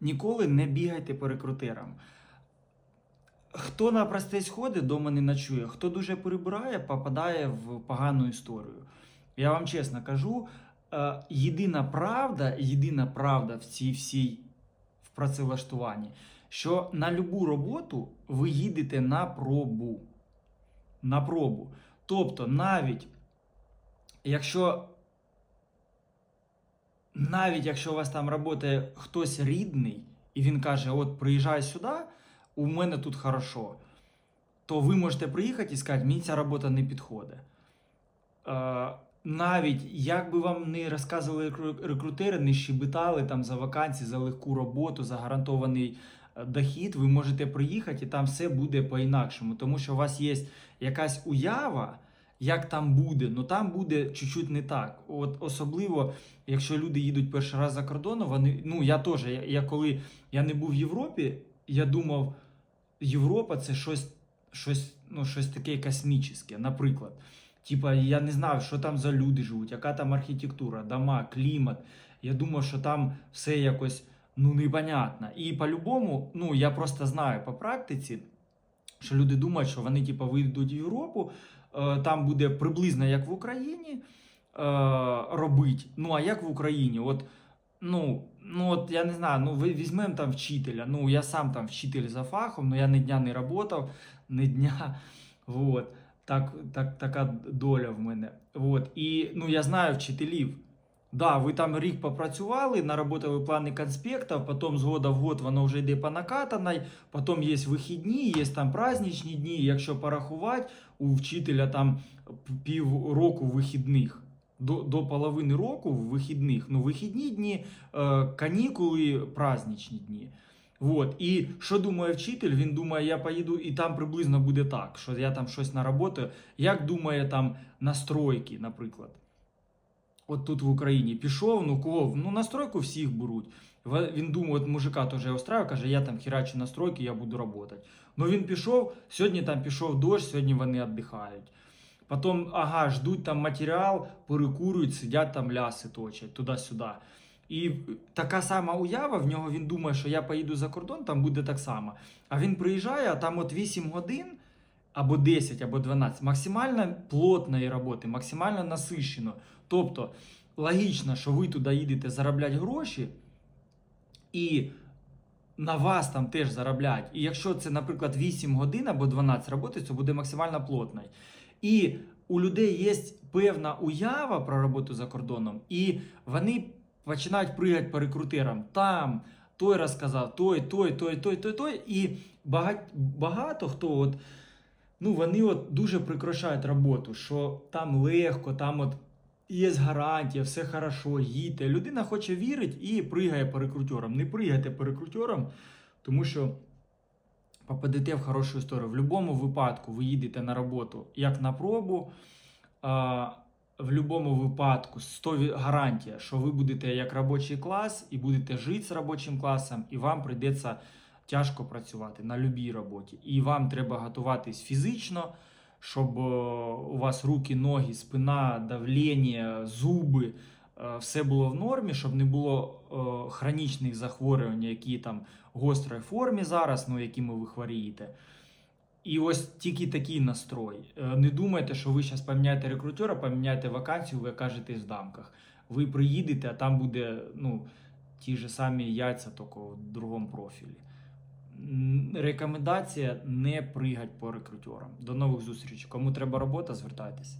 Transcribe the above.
ніколи не бігайте по рекрутерам. Хто на простець ходить, дома не ночує, хто дуже прибирає, попадає в погану історію. Я вам чесно кажу, е, єдина правда, єдина правда в цій всій в працевлаштуванні, що на любу роботу ви їдете на пробу. На пробу. Тобто, навіть якщо навіть якщо у вас там працює хтось рідний, і він каже: От приїжджай сюди, у мене тут хорошо, то ви можете приїхати і сказати, мені ця робота не підходить. Е, навіть як би вам не розказували рекрутери, не щебетали там за вакансії, за легку роботу, за гарантований е, дохід, ви можете приїхати і там все буде по-інакшому, тому що у вас є якась уява, як там буде, ну там буде чуть-чуть не так. От особливо, якщо люди їдуть перший раз за кордоном, вони ну я теж, я, я коли я не був в Європі, я думав, Європа це щось, щось, ну, щось таке космічне, наприклад. Типа, я не знав, що там за люди живуть, яка там архітектура, дома, клімат. Я думав, що там все якось ну непонятно. І по-любому, ну я просто знаю по практиці, що люди думають, що вони типа вийдуть в Європу, там буде приблизно як в Україні е, робити. Ну а як в Україні? От, ну, ну от я не знаю, ну візьмемо там вчителя. Ну я сам там вчитель за фахом, ну я ні дня не працював, ні дня. От Так, так, така доля в мене. От І ну, я знаю вчителів. Да, ви там рік попрацювали, наработали плани конспектів, потім з в год воно вже йде по накатаній, потім є вихідні, є там праздничні дні. Якщо порахувати, у вчителя там пів року вихідних. До, до половини року вихідних. Ну, вихідні дні, е, канікули, праздничні дні. Вот. І що думає вчитель? Він думає, я поїду, і там приблизно буде так, що я там щось наработаю. Як думає там настройки, наприклад. От тут в Україні пішов, ну кого? Ну настройку всіх беруть. Він думає, от мужика теж я устраю, каже, я там херачу настройки, я буду працювати. Ну він пішов, сьогодні там пішов дощ, сьогодні вони віддихають. Потім, ага, ждуть там матеріал, перекурюють, сидять там ляси точать туди-сюди. І така сама уява в нього він думає, що я поїду за кордон, там буде так само. А він приїжджає, а там от 8 годин або 10, або 12, максимально плотної роботи, максимально насищено. Тобто логічно, що ви туди їдете заробляти гроші, і на вас там теж заробляють. І якщо це, наприклад, 8 годин або 12 роботи, це буде максимально плотно. І у людей є певна уява про роботу за кордоном, і вони починають пригати по рекрутерам. Там той розказав, той, той, той, той, той, той. І багато, багато хто от, ну, вони от дуже прикрашають роботу, що там легко, там от є гарантія, все хорошо, їдьте. Людина хоче вірити і пригає по рекрутерам. Не пригайте по рекрутерам, тому що попадете в хорошу історію. В будь-якому випадку ви їдете на роботу як на пробу. А, в будь-якому випадку 100 гарантія, що ви будете як робочий клас і будете жити з робочим класом, і вам прийдеться тяжко працювати на будь-якій роботі. І вам треба готуватись фізично, щоб е, у вас руки, ноги, спина, давлення, зуби. е, Все було в нормі, щоб не було е, хронічних захворювань, які там в гострій формі зараз, ну якими ви хворієте. І ось тільки такий настрой. Не думайте, що ви зараз поміняєте рекрутера, поміняєте вакансію, ви окажетесь в дамках. Ви приїдете, а там буде ну, ті ж самі яйця, тільки в другому профілі. Рекомендація не пригать по рекрутерам. До нових зустрічей. Кому треба робота, звертайтеся.